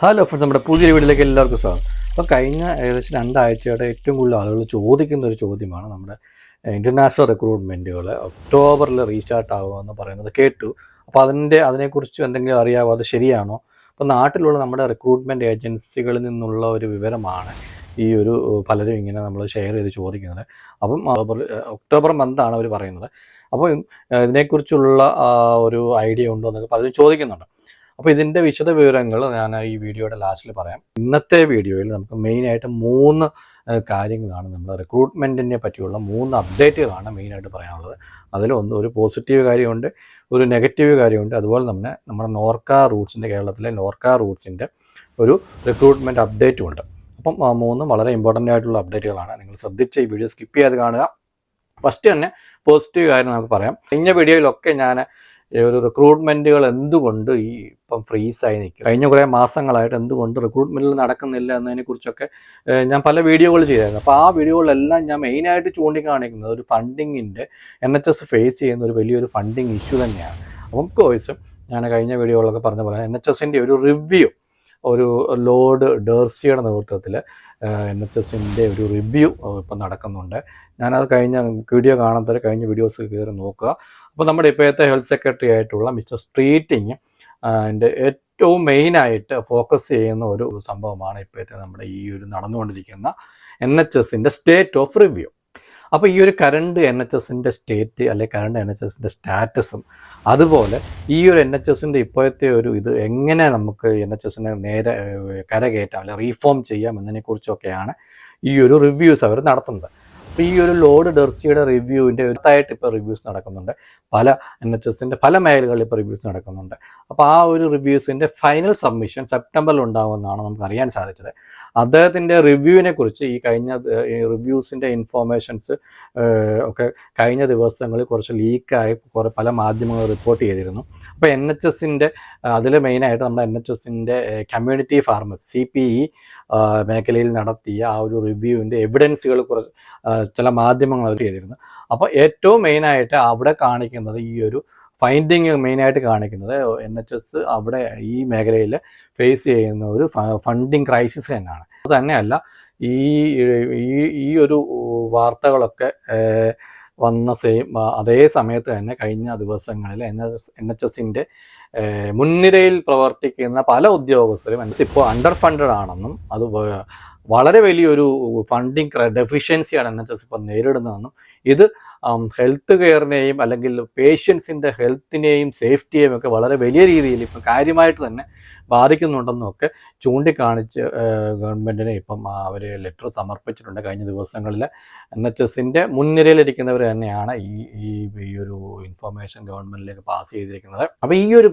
Hello friends നമ്മുടെ പുതിയ വീട്ടിലേക്ക് എല്ലാവർക്കും സ്വാഗതം. അപ്പോൾ കഴിഞ്ഞ ഏകദേശം രണ്ടാഴ്ചയുടെ ഏറ്റവും കൂടുതൽ ആളുകൾ ചോദിക്കുന്ന ഒരു ചോദ്യമാണ് നമ്മുടെ ഇന്റർനാഷണൽ റിക്രൂട്ട്മെന്റുകൾ ഒക്ടോബറിൽ റീസ്റ്റാർട്ട് ആകുമെന്ന് പറയുന്നത് കേട്ടു. അപ്പോൾ അതിന്റെ അതിനെക്കുറിച്ച് എന്തെങ്കിലും അറിയാമോ അത് ശരിയാണോ? അപ്പോൾ നാട്ടിലുള്ള നമ്മുടെ റിക്രൂട്ട്മെന്റ് ഏജൻസികളിൽ നിന്നുള്ള ഒരു വിവരമാണ് ഈ ഒരു പലരും ഇങ്ങനെ നമ്മൾ ഷെയർ ചെയ്ത് ചോദിക്കുന്നത്. അപ്പം ഒക്ടോബർ മന്താണ് അവർ പറയുന്നത്. അപ്പോൾ ഇതിനെക്കുറിച്ചുള്ള ഒരു ഐഡിയ ഉണ്ടോ എന്നൊക്കെ പലരും ചോദിക്കുന്നുണ്ട്. അപ്പോൾ ഇതിന്റെ വിശദ വിവരങ്ങൾ ഞാൻ ഈ വീഡിയോയുടെ ലാസ്റ്റിൽ പറയാം. ഇന്നത്തെ വീഡിയോയിൽ നമുക്ക് മെയിനായിട്ട് മൂന്ന് കാര്യങ്ങളാണ് നമ്മൾ റിക്രൂട്ട്മെന്റിനെ പറ്റിയുള്ള മൂന്ന് അപ്ഡേറ്റുകളാണ് മെയിനായിട്ട് പറയാനുള്ളത്. അതിലൊന്ന് ഒരു പോസിറ്റീവ് കാര്യമുണ്ട് ഒരു നെഗറ്റീവ് കാര്യമുണ്ട്. അതുപോലെ തന്നെ നമ്മുടെ നോർക്ക റൂട്ട്സിന്റെ കേരളത്തിലെ നോർക്ക റൂട്ട്സിന്റെ ഒരു റിക്രൂട്ട്മെന്റ് അപ്ഡേറ്റും ഉണ്ട്. അപ്പം മൂന്നും വളരെ ഇമ്പോർട്ടന്റ് ആയിട്ടുള്ള അപ്ഡേറ്റുകളാണ് നിങ്ങൾ ശ്രദ്ധിച്ച് ഈ വീഡിയോ സ്കിപ്പ് ചെയ്യാതെ കാണുക. ഫസ്റ്റ് തന്നെ പോസിറ്റീവ് കാര്യം നമുക്ക് പറയാം. കഴിഞ്ഞ വീഡിയോയിലൊക്കെ ഞാൻ ഒരു റിക്രൂട്ട്മെന്റുകൾ എന്തുകൊണ്ട് ഈ ഇപ്പം ഫ്രീസായി നിൽക്കും കഴിഞ്ഞ കുറേ മാസങ്ങളായിട്ട് എന്തുകൊണ്ട് റിക്രൂട്ട്മെന്റിൽ നടക്കുന്നില്ല എന്നതിനെക്കുറിച്ചൊക്കെ കുറിച്ചൊക്കെ ഞാൻ പല വീഡിയോകൾ ചെയ്തായിരുന്നു അപ്പോൾ ആ വീഡിയോകളിലെല്ലാം ഞാൻ മെയിനായിട്ട് ചൂണ്ടിക്കാണിക്കുന്നത് ഒരു ഫണ്ടിങ്ങിന്റെ എൻ എച്ച് എസ് ഫേസ് ചെയ്യുന്ന ഒരു വലിയൊരു ഫണ്ടിങ് ഇഷ്യൂ തന്നെയാണ്. അപ്പം കോഴ്സും ഞാൻ കഴിഞ്ഞ വീഡിയോകളൊക്കെ പറഞ്ഞ പോലെ എൻ എച്ച് എസിന്റെ ഒരു റിവ്യൂ ഒരു ലോഡ് ഡേഴ്സിയുടെ നേതൃത്വത്തിൽ എൻ എച്ച് എസിന്റെ ഒരു റിവ്യൂ ഇപ്പം നടക്കുന്നുണ്ട്. ഞാനത് കഴിഞ്ഞ വീഡിയോ കാണാത്തവരെ കഴിഞ്ഞ വീഡിയോസ് കയറി നോക്കുക. അപ്പോൾ നമ്മുടെ ഇപ്പോഴത്തെ ഹെൽത്ത് സെക്രട്ടറി ആയിട്ടുള്ള മിസ്റ്റർ സ്ട്രീറ്റിങ് എന്റെ ഏറ്റവും മെയിനായിട്ട് ഫോക്കസ് ചെയ്യുന്ന ഒരു സംഭവമാണ് ഇപ്പോഴത്തെ നമ്മുടെ ഈ ഒരു നടന്നുകൊണ്ടിരിക്കുന്ന എൻ എച്ച് എസിന്റെ സ്റ്റേറ്റ് ഓഫ് റിവ്യൂ. അപ്പോൾ ഈ ഒരു കറണ്ട് എൻ എച്ച് എസിന്റെ സ്റ്റേറ്റ് അല്ലെങ്കിൽ കറണ്ട് എൻ എച്ച് എസിന്റെ സ്റ്റാറ്റസും അതുപോലെ ഈ ഒരു എൻ എച്ച് എസിന്റെ ഇപ്പോഴത്തെ ഒരു ഇത് എങ്ങനെ നമുക്ക് എൻ എച്ച് എസിനെ നേരെ കരകയറ്റാം അല്ലെങ്കിൽ റീഫോം ചെയ്യാം എന്നതിനെക്കുറിച്ചൊക്കെയാണ് ഈ ഒരു റിവ്യൂസ് അവർ നടത്തുന്നത്. ഈ ഒരു ലോഡ് ഡെർസിയുടെ റിവ്യൂവിന്റെ ഒരുത്തായിട്ട് ഇപ്പോൾ റിവ്യൂസ് നടക്കുന്നുണ്ട്. പല എൻ എച്ച് എസിന്റെ പല മേഖലകളിൽ ഇപ്പോൾ റിവ്യൂസ് നടക്കുന്നുണ്ട്. അപ്പോൾ ആ ഒരു റിവ്യൂസിന്റെ ഫൈനൽ സബ്മിഷൻ സെപ്റ്റംബറിൽ ഉണ്ടാകുമെന്നാണ് നമുക്ക് അറിയാൻ സാധിച്ചത്. അദ്ദേഹത്തിന്റെ റിവ്യൂവിനെ കുറിച്ച് ഈ കഴിഞ്ഞ റിവ്യൂസിന്റെ ഇൻഫോർമേഷൻസ് ഒക്കെ കഴിഞ്ഞ ദിവസങ്ങളിൽ കുറച്ച് ലീക്കായി കുറേ പല മാധ്യമങ്ങൾ റിപ്പോർട്ട് ചെയ്തിരുന്നു. അപ്പോൾ എൻ എച്ച് എസിന്റെ അതിൽ മെയിനായിട്ട് നമ്മുടെ എൻ എച്ച് എസിന്റെ community pharmacy C P E മേഖലയിൽ നടത്തിയ ആ ഒരു റിവ്യൂവിന്റെ എവിഡൻസുകൾ കുറച്ച് ചില മാധ്യമങ്ങൾ അവർ ചെയ്തിരുന്നു അപ്പോൾ ഏറ്റവും മെയിനായിട്ട് അവിടെ കാണിക്കുന്നത് ഈ ഒരു ഫൈൻഡിങ് മെയിനായിട്ട് കാണിക്കുന്നത് എൻ എച്ച് എസ് അവിടെ ഈ മേഖലയിൽ ഫേസ് ചെയ്യുന്ന ഒരു ഫണ്ടിങ് ക്രൈസിസ് തന്നെയാണ്. അത് തന്നെയല്ല ഈ ഈ ഒരു വാർത്തകളൊക്കെ വന്ന സെയിം അതേ സമയത്ത് തന്നെ കഴിഞ്ഞ ദിവസങ്ങളിൽ എൻ എസ് എൻ എച്ച് എസിന്റെ മുൻനിരയിൽ പ്രവർത്തിക്കുന്ന പല ഉദ്യോഗസ്ഥരും ഇപ്പോൾ അണ്ടർ ഫണ്ടഡ് ആണെന്നും അത് വളരെ വലിയൊരു ഫണ്ടിങ് ഡെഫിഷ്യൻസിയാണ് എൻ എച്ച് എസ് ഇപ്പം നേരിടുന്നതെന്നും ഇത് ഹെൽത്ത് കെയറിനെയും അല്ലെങ്കിൽ പേഷ്യൻസിന്റെ ഹെൽത്തിനെയും സേഫ്റ്റിയെയും ഒക്കെ വളരെ വലിയ രീതിയിൽ ഇപ്പം കാര്യമായിട്ട് തന്നെ ബാധിക്കുന്നുണ്ടെന്നും ഒക്കെ ചൂണ്ടിക്കാണിച്ച് ഗവൺമെന്റിനെ ഇപ്പം അവർ ലെറ്റർ സമർപ്പിച്ചിട്ടുണ്ട് കഴിഞ്ഞ ദിവസങ്ങളിൽ എൻ എച്ച് എസിന്റെ മുൻനിരയിലിരിക്കുന്നവർ തന്നെയാണ് ഈ ഈ ഒരു ഇൻഫർമേഷൻ ഗവൺമെന്റിലേക്ക് പാസ് ചെയ്തിരിക്കുന്നത്. അപ്പോൾ ഈ ഒരു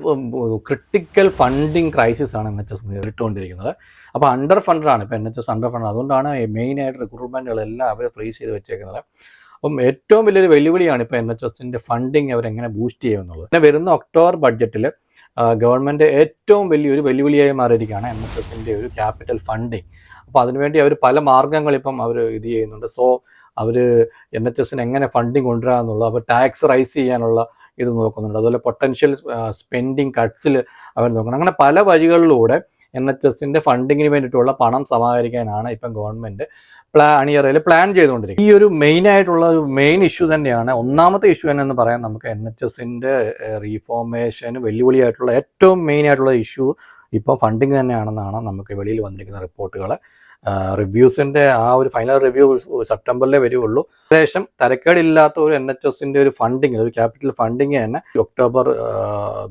ക്രിട്ടിക്കൽ ഫണ്ടിങ് ക്രൈസിസ് ആണ് എൻ എച്ച് എസ് നേരിട്ടുകൊണ്ടിരിക്കുന്നത്. അപ്പോൾ അണ്ടർ ഫണ്ടറാണ് ഇപ്പോൾ N H S under funder അതുകൊണ്ടാണ് മെയിനായിട്ട് റിക്രൂട്ട്മെന്റുകളെല്ലാം അവർ ഫ്രീസ് ചെയ്ത് വെച്ചേക്കുന്നത്. അപ്പം ഏറ്റവും വലിയൊരു വെല്ലുവിളിയാണ് ഇപ്പോൾ എൻ എച്ച് എസിന്റെ ഫണ്ടിങ് അവരെങ്ങനെ ബൂസ്റ്റ് ചെയ്യുമെന്നുള്ളത്. പിന്നെ വരുന്ന ഒക്ടോബർ ബഡ്ജറ്റിൽ ഗവൺമെന്റ് ഏറ്റവും വലിയൊരു വെല്ലുവിളിയായി മാറിയിരിക്കുകയാണ് എൻ എച്ച് എസിന്റെ ഒരു ക്യാപിറ്റൽ ഫണ്ടിങ് അപ്പോൾ അതിനുവേണ്ടി അവർ പല മാർഗങ്ങൾ അവർ ഇത് ചെയ്യുന്നുണ്ട്. സോ അവർ എൻ എച്ച് എസിന് എങ്ങനെ ഫണ്ടിങ് കൊണ്ടുവരാമെന്നുള്ള അപ്പോൾ ടാക്സ് റൈസ് ചെയ്യാനുള്ള ഇത് നോക്കുന്നുണ്ട്. അതുപോലെ പൊട്ടൻഷ്യൽ സ്പെൻഡിങ് കട്ട്സിൽ അവർ നോക്കണം അങ്ങനെ പല വഴികളിലൂടെ എൻ എച്ച് എസിന്റെ ഫണ്ടിങ്ങിന് വേണ്ടിയിട്ടുള്ള പണം സമാഹരിക്കാനാണ് ഇപ്പം ഗവൺമെന്റ് പ്ലാ അണിയറയിൽ പ്ലാൻ ചെയ്തുകൊണ്ടിരിക്കും ഈ ഒരു മെയിൻ ആയിട്ടുള്ള ഒരു മെയിൻ ഇഷ്യൂ തന്നെയാണ് ഒന്നാമത്തെ ഇഷ്യൂ തന്നെ എന്ന് പറയാൻ നമുക്ക് എൻ എച്ച് എസിന്റെ റീഫോർമേഷന് വെല്ലുവിളിയായിട്ടുള്ള ഏറ്റവും മെയിൻ ആയിട്ടുള്ള ഇഷ്യൂ ഇപ്പോൾ ഫണ്ടിങ് തന്നെയാണെന്നാണ് നമുക്ക് വെളിയിൽ വന്നിരിക്കുന്ന റിപ്പോർട്ടുകൾ റിവ്യൂസിന്റെ ആ ഒരു ഫൈനൽ റിവ്യൂ സെപ്റ്റംബറിലേ വരുള്ളൂ ഏകദേശം തരക്കേടില്ലാത്ത ഒരു എൻ എച്ച് എസിന്റെ ഒരു ഫണ്ടിങ് ഒരു ക്യാപിറ്റൽ ഫണ്ടിങ് തന്നെ ഒക്ടോബർ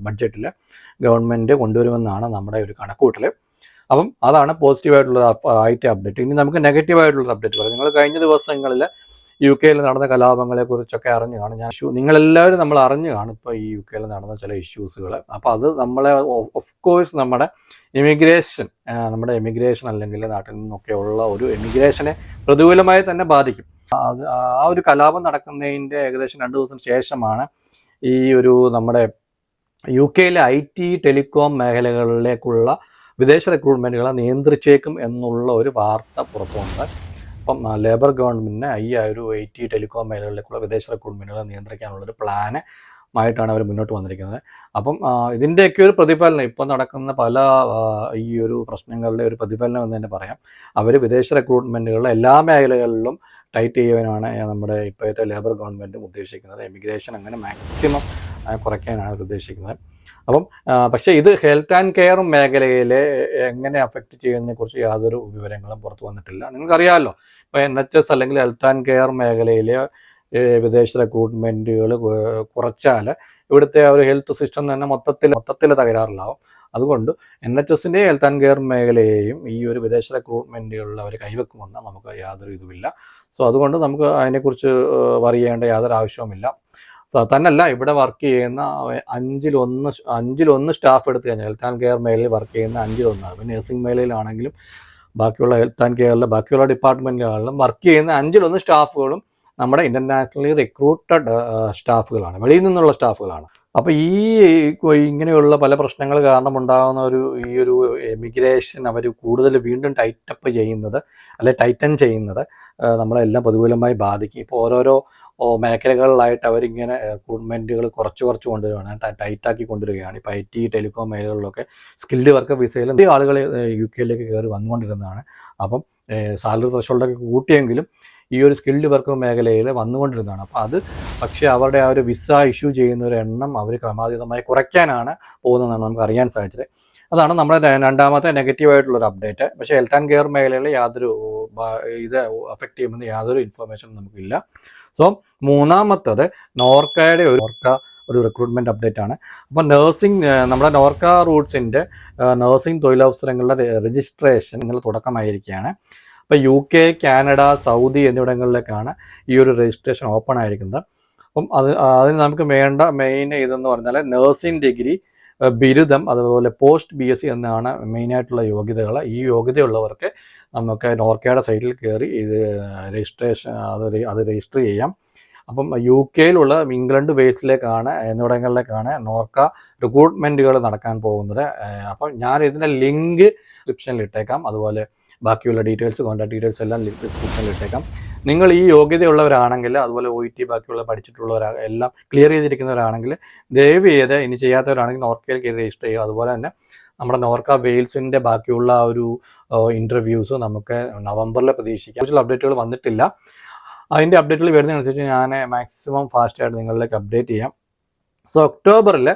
ബഡ്ജറ്റിൽ ഗവൺമെന്റ് കൊണ്ടുവരുമെന്നാണ് നമ്മുടെ ഒരു കണക്കൂട്ടൽ അപ്പം അതാണ് പോസിറ്റീവായിട്ടുള്ള ആദ്യത്തെ അപ്ഡേറ്റ് ഇനി നമുക്ക് നെഗറ്റീവായിട്ടുള്ള അപ്ഡേറ്റ് പറയാം. നിങ്ങൾ കഴിഞ്ഞ ദിവസങ്ങളിൽ യു കെയിൽ നടന്ന കലാപങ്ങളെ കുറിച്ചൊക്കെ അറിഞ്ഞു കാണും ഞാൻ. ഇഷ്യൂ നിങ്ങളെല്ലാവരും നമ്മൾ അറിഞ്ഞു കാണും ഇപ്പോൾ ഈ യു കെയിൽ നടന്ന ചില ഇഷ്യൂസുകൾ അപ്പോൾ അത് നമ്മളെ ഓഫ് കോഴ്സ് നമ്മുടെ ഇമിഗ്രേഷൻ നമ്മുടെ എമിഗ്രേഷൻ അല്ലെങ്കിൽ നാട്ടിൽ നിന്നൊക്കെ ഉള്ള ഒരു എമിഗ്രേഷനെ പ്രതികൂലമായി തന്നെ ബാധിക്കും. അത് ആ ഒരു കലാപം നടക്കുന്നതിന്റെ ഏകദേശം രണ്ട് ദിവസം ശേഷമാണ് ഈ ഒരു നമ്മുടെ യു കെയിലെ ഐ ടി ടെലികോം മേഖലകളിലേക്കുള്ള വിദേശ റിക്രൂട്ട്മെന്റുകളെ നിയന്ത്രിച്ചേക്കും എന്നുള്ള ഒരു വാർത്ത പുറത്തു വന്നത് അപ്പം ലേബർ ഗവൺമെന്റിന് ഈ ഒരു ഐ ടി ടെലികോം മേഖലകളിലേക്കുള്ള വിദേശ റിക്രൂട്ട്മെന്റുകളെ നിയന്ത്രിക്കാനുള്ളൊരു പ്ലാന് ആയിട്ടാണ് അവർ മുന്നോട്ട് വന്നിരിക്കുന്നത്. അപ്പം ഇതിന്റെയൊക്കെ ഒരു പ്രതിഫലനം ഇപ്പോൾ നടക്കുന്ന പല ഈ ഒരു പ്രശ്നങ്ങളുടെ ഒരു പ്രതിഫലനം എന്ന് തന്നെ പറയാം. അവർ വിദേശ റിക്രൂട്ട്മെന്റുകളിലെ എല്ലാ മേഖലകളിലും ടൈറ്റ് ചെയ്യുവാനാണ് നമ്മുടെ ഇപ്പോഴത്തെ ലേബർ ഗവൺമെന്റും ഉദ്ദേശിക്കുന്നത്. ഇമിഗ്രേഷൻ അങ്ങനെ മാക്സിമം കുറയ്ക്കാനാണ് ഉദ്ദേശിക്കുന്നത്. അപ്പം പക്ഷേ ഇത് ഹെൽത്ത് ആൻഡ് കെയർ മേഖലയിലെ എങ്ങനെ അഫക്റ്റ് ചെയ്യുന്നതിനെ കുറിച്ച് യാതൊരു വിവരങ്ങളും പുറത്തു വന്നിട്ടില്ല. നിങ്ങൾക്കറിയാമല്ലോ ഇപ്പോൾ എൻ എച്ച് എസ് അല്ലെങ്കിൽ ഹെൽത്ത് ആൻഡ് കെയർ മേഖലയിലെ വിദേശ റിക്രൂട്ട്മെന്റുകൾ കുറച്ചാൽ ഇവിടുത്തെ ഒരു ഹെൽത്ത് സിസ്റ്റം തന്നെ മൊത്തത്തിൽ മൊത്തത്തിൽ തകരാറിലാവും. അതുകൊണ്ട് എൻ എച്ച് എസിന്റെ ഹെൽത്ത് ആൻഡ് കെയർ മേഖലയെയും ഈ ഒരു വിദേശ റിക്രൂട്ട്മെന്റുകളിൽ അവർ കൈവെക്കുമെന്ന് നമുക്ക് യാതൊരു ഇതുമില്ല. സോ അതുകൊണ്ട് നമുക്ക് അതിനെക്കുറിച്ച് വറിയേണ്ട യാതൊരു ആവശ്യവുമില്ല തന്നല്ല ഇവിടെ വർക്ക് ചെയ്യുന്ന അഞ്ചിലൊന്ന് അഞ്ചിലൊന്ന് സ്റ്റാഫ് എടുത്തു കഴിഞ്ഞാൽ ഹെൽത്ത് ആൻഡ് കെയർ മേഖലയിൽ വർക്ക് ചെയ്യുന്ന അഞ്ചിലൊന്നാണ്. ഇപ്പോൾ നഴ്സിംഗ് മേഖലയിലാണെങ്കിലും ബാക്കിയുള്ള ഹെൽത്ത് ആൻഡ് കെയറിലെ ബാക്കിയുള്ള ഡിപ്പാർട്ട്മെന്റുകളിലും വർക്ക് ചെയ്യുന്ന അഞ്ചിലൊന്ന് സ്റ്റാഫുകളും നമ്മുടെ ഇന്റർനാഷണലി റിക്രൂട്ടഡ് സ്റ്റാഫുകളാണ് വെളിയിൽ നിന്നുള്ള സ്റ്റാഫുകളാണ് അപ്പോൾ ഈ ഇങ്ങനെയുള്ള പല പ്രശ്നങ്ങൾ കാരണം ഉണ്ടാകുന്ന ഒരു ഈ ഒരു എമിഗ്രേഷൻ അവർ കൂടുതൽ വീണ്ടും ടൈറ്റപ്പ് ചെയ്യുന്നത് അല്ലെ ടൈറ്റൻ ചെയ്യുന്നത് നമ്മളെല്ലാം പ്രതികൂലമായി ബാധിക്കും. ഇപ്പോൾ ഓരോരോ മേഖലകളിലായിട്ട് അവരിങ്ങനെ ഗവൺമെന്റുകൾ കുറച്ച് കുറച്ച് കൊണ്ടുവരികയാണ് ടൈറ്റാക്കി കൊണ്ടുവരികയാണ്. ഇപ്പോൾ ഐ ടി ടെലികോം മേഖലകളിലൊക്കെ സ്കിൽഡ് വർക്ക് വിസയിൽ ഈ ആളുകൾ യു കെയിലേക്ക് കയറി വന്നുകൊണ്ടിരുന്നതാണ്. അപ്പം സാലറി ത്രഷോൾഡൊക്കെ കൂട്ടിയെങ്കിലും ഈ ഒരു സ്കിൽഡ് വർക്കർ മേഖലയിൽ വന്നുകൊണ്ടിരുന്നതാണ്. അപ്പോൾ അത് പക്ഷേ അവരുടെ ആ ഒരു വിസ ഇഷ്യൂ ചെയ്യുന്ന ഒരു എണ്ണം അവർ ക്രമാതീതമായി കുറയ്ക്കാനാണ് പോകുന്നതെന്നാണ് നമുക്ക് അറിയാൻ സാധിച്ചത്. അതാണ് നമ്മുടെ രണ്ടാമത്തെ നെഗറ്റീവായിട്ടുള്ളൊരു അപ്ഡേറ്റ്. പക്ഷേ ഹെൽത്ത് ആൻഡ് കെയർ മേഖലയിൽ യാതൊരു ഇത് അഫക്റ്റ് ചെയ്യുമെന്ന് യാതൊരു ഇൻഫർമേഷനും നമുക്കില്ല. സോ മൂന്നാമത്തത് നോർക്കയുടെ ഒരു നോർക്ക ഒരു റിക്രൂട്ട്മെന്റ് അപ്ഡേറ്റ് ആണ്. അപ്പോൾ നഴ്സിംഗ് നമ്മുടെ നോർക്ക റൂട്ട്സിന്റെ നഴ്സിംഗ് തൊഴിലവസരങ്ങളുടെ രജിസ്ട്രേഷൻ ഇന്നലെ തുടക്കമായിരിക്കുകയാണ്. അപ്പോൾ യു കെ കാനഡ സൗദി എന്നിവിടങ്ങളിലേക്കാണ് ഈ ഒരു രജിസ്ട്രേഷൻ ഓപ്പൺ ആയിരിക്കുന്നത്. അപ്പം അത് അതിന് നമുക്ക് വേണ്ട മെയിൻ ഇതെന്ന് പറഞ്ഞാൽ നഴ്സിംഗ് ഡിഗ്രി ബിരുദം അതുപോലെ പോസ്റ്റ് ബി എസ് സി എന്നാണ് മെയിനായിട്ടുള്ള യോഗ്യതകൾ ഈ യോഗ്യതയുള്ളവർക്ക് നമുക്ക് നോർക്കയുടെ സൈറ്റിൽ കയറി ഇത് രജിസ്ട്രേഷൻ അത് അത് രജിസ്റ്റർ ചെയ്യാം. അപ്പം യു കെയിലുള്ള ഇംഗ്ലണ്ട് വേസിലേക്കാണ് എന്നിവിടങ്ങളിലേക്കാണ് നോർക്ക റിക്രൂട്ട്മെന്റുകൾ നടക്കാൻ പോകുന്നത്. അപ്പം ഞാൻ ഇതിന്റെ ലിങ്ക് ഡിസ്ക്രിപ്ഷനിൽ ഇട്ടേക്കാം. അതുപോലെ ബാക്കിയുള്ള ഡീറ്റെയിൽസ് കോൺടാക്ട് ഡീറ്റെയിൽസ് എല്ലാം ഡിസ്ക്രിപ്ഷനിൽ ഇട്ടേക്കാം. നിങ്ങൾ ഈ യോഗ്യതയുള്ളവരാണെങ്കിൽ അതുപോലെ ഒ ടി ബാക്കിയുള്ള പഠിച്ചിട്ടുള്ളവരാ എല്ലാം ക്ലിയർ ചെയ്തിരിക്കുന്നവരാണെങ്കിൽ ദയവ് ചെയ്ത് ഇനി ചെയ്യാത്തവരാണെങ്കിൽ നോർക്കയിൽ കയറി രജിസ്റ്റർ ചെയ്യുക. അതുപോലെ തന്നെ നമ്മുടെ നോർക്ക വെയിൽസിന്റെ ബാക്കിയുള്ള ആ ഒരു ഇന്റർവ്യൂസ് നമുക്ക് നവംബറിൽ പ്രതീക്ഷിക്കാം. കൂടുതൽ അപ്ഡേറ്റുകൾ വന്നിട്ടില്ല. അതിന്റെ അപ്ഡേറ്റുകൾ വരുന്നതനുസരിച്ച് ഞാൻ മാക്സിമം ഫാസ്റ്റായിട്ട് നിങ്ങളിലേക്ക് അപ്ഡേറ്റ് ചെയ്യാം. സോ ഒക്ടോബറിൽ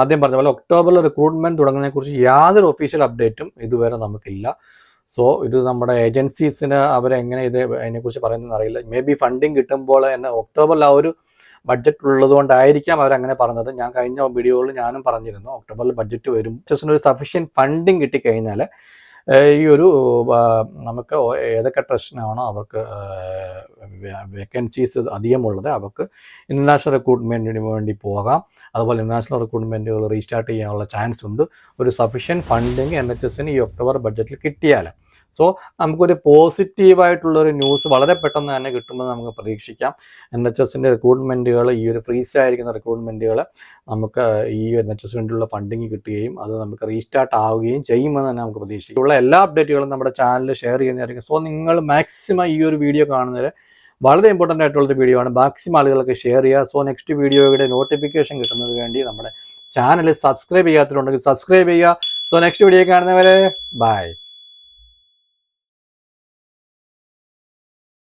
ആദ്യം പറഞ്ഞ പോലെ ഒക്ടോബറിൽ റിക്രൂട്ട്മെന്റ് തുടങ്ങുന്നതിനെക്കുറിച്ച് യാതൊരു ഒഫീഷ്യൽ അപ്ഡേറ്റും ഇതുവരെ നമുക്കില്ല. സോ ഇത് നമ്മുടെ ഏജൻസീസിന് അവരെങ്ങനെ ഇത് അതിനെക്കുറിച്ച് പറയുന്നതെന്ന് അറിയില്ല. മേ ബി ഫണ്ടിങ് കിട്ടുമ്പോൾ തന്നെ ഒക്ടോബറിൽ ആ ഒരു ബഡ്ജറ്റ് ഉള്ളതുകൊണ്ടായിരിക്കാം അവരങ്ങനെ പറഞ്ഞത്. ഞാൻ കഴിഞ്ഞ വീഡിയോകളിൽ ഞാനും പറഞ്ഞിരുന്നു ഒക്ടോബറിൽ ബഡ്ജറ്റ് വരും. ഒരു സഫീഷ്യന്റ് ഫണ്ടിങ് കിട്ടിക്കഴിഞ്ഞാൽ ഈ ഒരു നമുക്ക് ഏതൊക്കെ ട്രസ്റ്റിനാണോ അവർക്ക് വേക്കൻസീസ് അധികമുള്ളത് അവർക്ക് ഇന്റർനാഷണൽ റിക്രൂട്ട്മെന്റിന് വേണ്ടി പോകാം. അതുപോലെ ഇന്റർനാഷണൽ റിക്രൂട്ട്മെന്റുകൾ റീസ്റ്റാർട്ട് ചെയ്യാനുള്ള ചാൻസ് ഉണ്ട് ഒരു സഫീഷ്യന്റ് ഫണ്ടിങ് എൻ എച്ച് എസിന് ഈ ഒക്ടോബർ ബഡ്ജറ്റിൽ കിട്ടിയാൽ സോ നമുക്കൊരു പോസിറ്റീവായിട്ടുള്ളൊരു ന്യൂസ് വളരെ പെട്ടെന്ന് തന്നെ കിട്ടുമെന്ന് നമുക്ക് പ്രതീക്ഷിക്കാം. എൻ എച്ച് എസിന്റെ റിക്രൂട്ട്മെന്റുകൾ ഈ ഒരു ഫ്രീസ് ആയിരിക്കുന്ന റിക്രൂട്ട്മെന്റുകൾ നമുക്ക് ഈ എൻ എച്ച് എസ് വേണ്ടിയുള്ള ഫണ്ടിങ് കിട്ടുകയും അത് നമുക്ക് റീസ്റ്റാർട്ട് ആവുകയും ചെയ്യുമെന്ന് തന്നെ നമുക്ക് പ്രതീക്ഷിക്കാം. ഉള്ള എല്ലാ അപ്ഡേറ്റുകളും നമ്മുടെ ചാനലിൽ ഷെയർ ചെയ്യുന്നതായിരിക്കും. സോ നിങ്ങൾ മാക്സിമം ഈ ഒരു വീഡിയോ കാണുന്നവരെ വളരെ ഇമ്പോർട്ടന്റ് ആയിട്ടുള്ളൊരു വീഡിയോ ആണ്. മാക്സിമം ആളുകൾക്ക് ഷെയർ ചെയ്യുക. സോ നെക്സ്റ്റ് വീഡിയോയുടെ നോട്ടിഫിക്കേഷൻ കിട്ടുന്നതിന് വേണ്ടി നമ്മുടെ ചാനൽ സബ്സ്ക്രൈബ് ചെയ്യാത്തതുണ്ടെങ്കിൽ സബ്സ്ക്രൈബ് ചെയ്യുക. സോ നെക്സ്റ്റ് വീഡിയോ കാണുന്നവരെ ബൈ